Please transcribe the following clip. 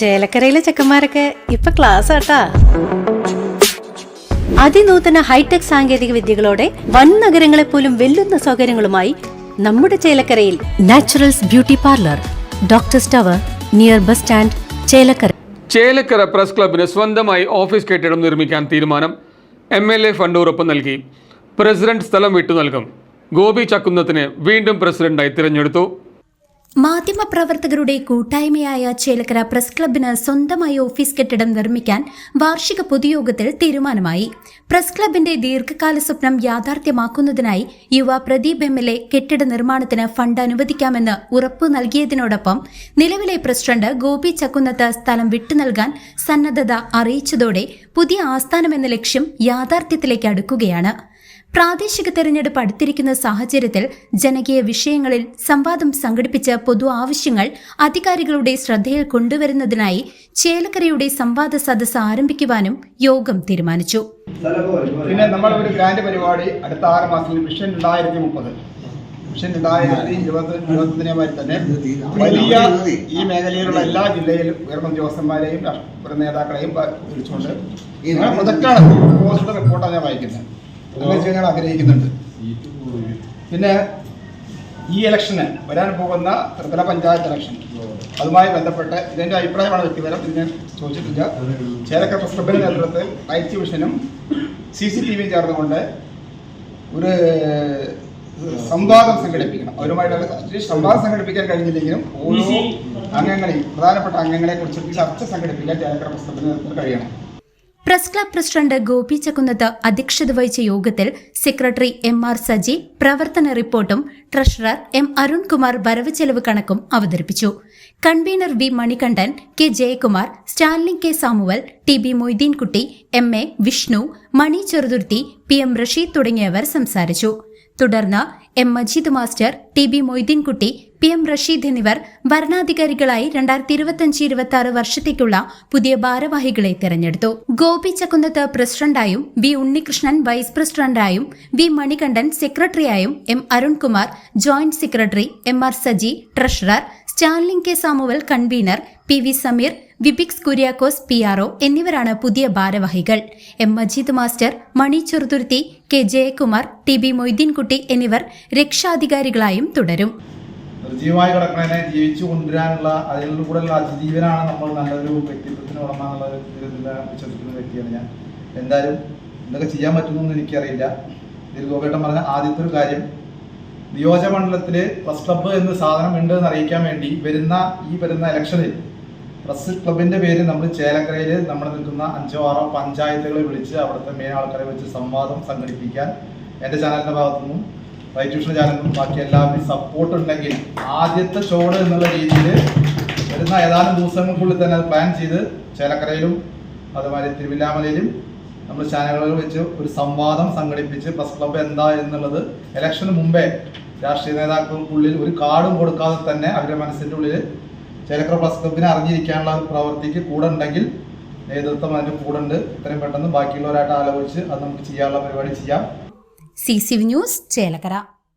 ചേലക്കരയിലെ ചെക്കന്മാരൊക്കെ ഇപ്പൊ ക്ലാസ് ആട്ടാ. അതിനൂതന ഹൈടെക് സാങ്കേതിക വിദ്യകളോടെ വൻ നഗരങ്ങളെ പോലും വെല്ലുന്ന സൗകര്യങ്ങളുമായി നമ്മുടെ ചേലക്കരയിൽ Naturals beauty parlour doctor tower near bus stand Chelakkara. Chelakkara press ക്ലബിന് സ്വന്തമായി ഓഫീസ് കെട്ടിടം നിർമ്മിക്കാൻ തീരുമാനം എം എൽ എ ഫണ്ട് ഉറപ്പ് നൽകി. പ്രസിഡന്റ് സ്ഥലം വിട്ടു നൽകും. ഗോപി ചക്കുന്നത്തിന് വീണ്ടും പ്രസിഡന്റായി തിരഞ്ഞെടുത്തു. മാധ്യമപ്രവർത്തകരുടെ കൂട്ടായ്മയായ ചേലക്കര പ്രസ് ക്ലബിന് സ്വന്തമായി ഓഫീസ് കെട്ടിടം നിർമ്മിക്കാൻ വാർഷിക പൊതുയോഗത്തിൽ തീരുമാനമായി. പ്രസ് ക്ലബിന്റെ ദീർഘകാല സ്വപ്നം യാഥാർത്ഥ്യമാക്കുന്നതിനായി യുവ പ്രദീപ് എം എൽ എ കെട്ടിട നിർമ്മാണത്തിന് ഫണ്ട് അനുവദിക്കാമെന്ന് ഉറപ്പു നൽകിയതിനോടൊപ്പം നിലവിലെ പ്രസിഡന്റ് ഗോപി ചക്കുന്നത്ത് സ്ഥലം വിട്ടു നൽകാൻ സന്നദ്ധത അറിയിച്ചതോടെ പുതിയ ആസ്ഥാനമെന്ന ലക്ഷ്യം യാഥാർത്ഥ്യത്തിലേക്ക് അടുക്കുകയാണ്. പ്രാദേശിക തെരഞ്ഞെടുപ്പ് അടുത്തിരിക്കുന്ന സാഹചര്യത്തിൽ ജനകീയ വിഷയങ്ങളിൽ സംവാദം സംഘടിപ്പിച്ച പൊതു ആവശ്യങ്ങൾ അധികാരികളുടെ ശ്രദ്ധയിൽ കൊണ്ടുവരുന്നതിനായി ചേലക്കരയുടെ സംവാദ സദസ്സ് ആരംഭിക്കുവാനും യോഗം തീരുമാനിച്ചു. പിന്നെ നമ്മൾ ഒരു ഗ്രാൻഡ് പരിപാടി അടുത്ത ആറ് മാസത്തിൽ വിഷൻ രണ്ടായിരത്തി മുപ്പത്. വിഷൻ രണ്ടായിരത്തി ഇരുപത്തി ഇരുപത്തൊന്നിനെ മാതിരി തന്നെ വലിയ ഈ മേഖലയിലുള്ള എല്ലാ ജില്ലയിലും ഉയർന്ന ഉദ്യോഗസ്ഥന്മാരെയും രാഷ്ട്രീയ നേതാക്കളെയും വിളിച്ചുകൊണ്ട് പ്രൊജക്റ്റാണ്. റിപ്പോർട്ടാണ് ഞാൻ വായിക്കുന്നത്. അങ്ങനെ ചെയ്യാൻ ആഗ്രഹിക്കുന്നുണ്ട്. പിന്നെ ഈ ഇലക്ഷന് വരാൻ പോകുന്ന ത്രിതല പഞ്ചായത്ത് ഇലക്ഷൻ. അതുമായി ബന്ധപ്പെട്ട് ഇതിന്റെ അഭിപ്രായമാണ് വ്യക്തിപരം. ഇതിനെ ചോദിച്ചിട്ടില്ല. ചേരക്ക പ്രസ് ക്ലബിന്റെ നേതൃത്വത്തിൽ ലൈറ്റ് വിഷനും സി സി ടി വിയും ചേർന്നുകൊണ്ട് ഒരു സംവാദം സംഘടിപ്പിക്കണം. അവരുമായിട്ട് സംവാദം സംഘടിപ്പിക്കാൻ കഴിഞ്ഞില്ലെങ്കിലും ഓരോ അംഗങ്ങളെയും പ്രധാനപ്പെട്ട അംഗങ്ങളെ കുറിച്ച് ചർച്ച സംഘടിപ്പിക്കാൻ ചേലക്കര പ്രസ് നേതൃത്വത്തിൽ കഴിയണം. Press club president Gopi Chakkunnath അധ്യക്ഷത വഹിച്ച യോഗത്തിൽ സെക്രട്ടറി എം ആർ സജി പ്രവർത്തന റിപ്പോർട്ടും ട്രഷറർ എം അരുൺകുമാർ വരവ് ചെലവ് കണക്കും അവതരിപ്പിച്ചു. Convener V Manikandan K Jayakumar Stalin K Samuel T B Moideenkutty M A Vishnu Mani Cheruthuruthy P M Rasheed തുടങ്ങിയവർ സംസാരിച്ചു. തുടർന്ന് M Majeed master T B Moideenkutty P M Rasheed എന്നിവർ വരണാധികാരികളായി രണ്ടായിരത്തി ഇരുപത്തിയഞ്ച് ഇരുപത്തി ആറ് വർഷത്തേക്കുള്ള പുതിയ ഭാരവാഹികളെ തെരഞ്ഞെടുത്തു. ഗോപി ചക്കുന്നത്ത് പ്രസിഡന്റായും വി ഉണ്ണികൃഷ്ണൻ വൈസ് പ്രസിഡന്റായും V Manikandan സെക്രട്ടറിയായും M Arunkumar joint secretary M R Saji treasurer Stanlin K Samuel convener P V Sameer വിപിക്സ് Kuriakose P R O എന്നിവരാണ് പുതിയ ഭാരവാഹികൾ. M Majeed master Mani Cheruthuruthy K Jayakumar T B Moideenkutty എന്നിവർ രക്ഷാധികാരികളായും തുടരും. നിർജീവമായി കിടക്കണതിനെ ജീവിച്ചു കൊണ്ടുവരാനുള്ള അതിൽ കൂടെയുള്ള അതിജീവനാണ് നമ്മൾ നല്ലൊരു വ്യക്തിത്വത്തിന് ഉടമ എന്നുള്ള വിശ്വസിക്കുന്ന വ്യക്തിയാണ് ഞാൻ. എന്തായാലും എന്തൊക്കെ ചെയ്യാൻ പറ്റുമെന്നൊന്നും എനിക്കറിയില്ല. ഇതിൽ ഗോപേട്ടൻ പറഞ്ഞ ആദ്യത്തെ ഒരു കാര്യം നിയോജകമണ്ഡലത്തിൽ പ്രസ് ക്ലബ്ബ് എന്ന സാധനം ഉണ്ട് എന്ന് അറിയിക്കാൻ വേണ്ടി വരുന്ന ഈ വരുന്ന ഇലക്ഷനിൽ പ്രസ് ക്ലബിന്റെ പേര് നമ്മൾ ചേലക്കരയിൽ നമ്മൾ നിൽക്കുന്ന അഞ്ചോ ആറോ പഞ്ചായത്തുകളെ വിളിച്ച് അവിടുത്തെ മെയിൻ ആൾക്കാരെ വെച്ച് സംവാദം സംഘടിപ്പിക്കാൻ എന്റെ ചാനലിന്റെ ഭാഗത്തുനിന്നും ട്യൂഷൻ ചാനലിനും ബാക്കി എല്ലാവരും സപ്പോർട്ട് ഉണ്ടെങ്കിൽ ആദ്യത്തെ ചോട് എന്നുള്ള രീതിയിൽ വരുന്ന ഏതാനും ദിവസങ്ങൾക്കുള്ളിൽ തന്നെ അത് പ്ലാൻ ചെയ്ത് ചേലക്കരയിലും അതുമാതിരി തിരുവില്ലാമലയിലും നമ്മൾ ചാനലുകളിൽ വെച്ച് ഒരു സംവാദം സംഘടിപ്പിച്ച് പ്രസ് ക്ലബ്ബ് എന്താ എന്നുള്ളത് ഇലക്ഷന് മുമ്പേ രാഷ്ട്രീയ നേതാക്കൾക്കുള്ളിൽ ഒരു കാർഡും കൊടുക്കാതെ തന്നെ അവരുടെ മനസ്സിന്റെ ഉള്ളിൽ ചേലക്കര പ്രസ് ക്ലബിനെ അറിഞ്ഞിരിക്കാനുള്ള പ്രവൃത്തിക്ക് കൂടെ ഉണ്ടെങ്കിൽ നേതൃത്വം അതിന്റെ കൂടെ ഉണ്ട്. ഇത്രയും പെട്ടെന്ന് ബാക്കിയുള്ളവരായിട്ട് ആലോചിച്ച് അത് നമുക്ക് ചെയ്യാനുള്ള പരിപാടി ചെയ്യാം. C C news Chelakkara